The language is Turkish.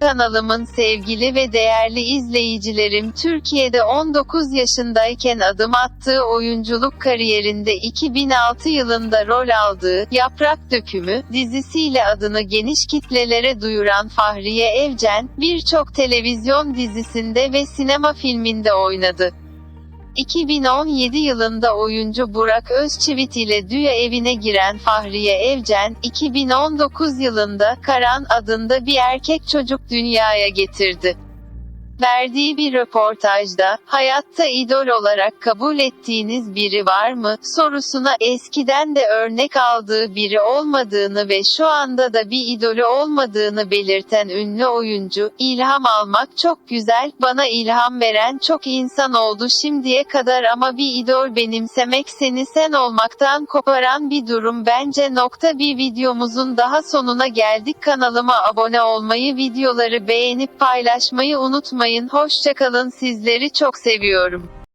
Kanalımın sevgili ve değerli izleyicilerim Türkiye'de 19 yaşındayken adım attığı oyunculuk kariyerinde 2006 yılında rol aldığı Yaprak Dökümü dizisiyle adını geniş kitlelere duyuran Fahriye Evcen, birçok televizyon dizisinde ve sinema filminde oynadı. 2017 yılında oyuncu Burak Özçivit ile Düya evine giren Fahriye Evcen, 2019 yılında Karan adında bir erkek çocuk dünyaya getirdi. Verdiği bir röportajda, hayatta idol olarak kabul ettiğiniz biri var mı, sorusuna eskiden de örnek aldığı biri olmadığını ve şu anda da bir idolü olmadığını belirten ünlü oyuncu, ilham almak çok güzel, bana ilham veren çok insan oldu şimdiye kadar ama bir idol benimsemek seni sen olmaktan koparan bir durum. Bence nokta bir videomuzun daha sonuna geldik. Kanalıma abone olmayı videoları beğenip paylaşmayı unutmayın hoşçakalın sizleri çok seviyorum.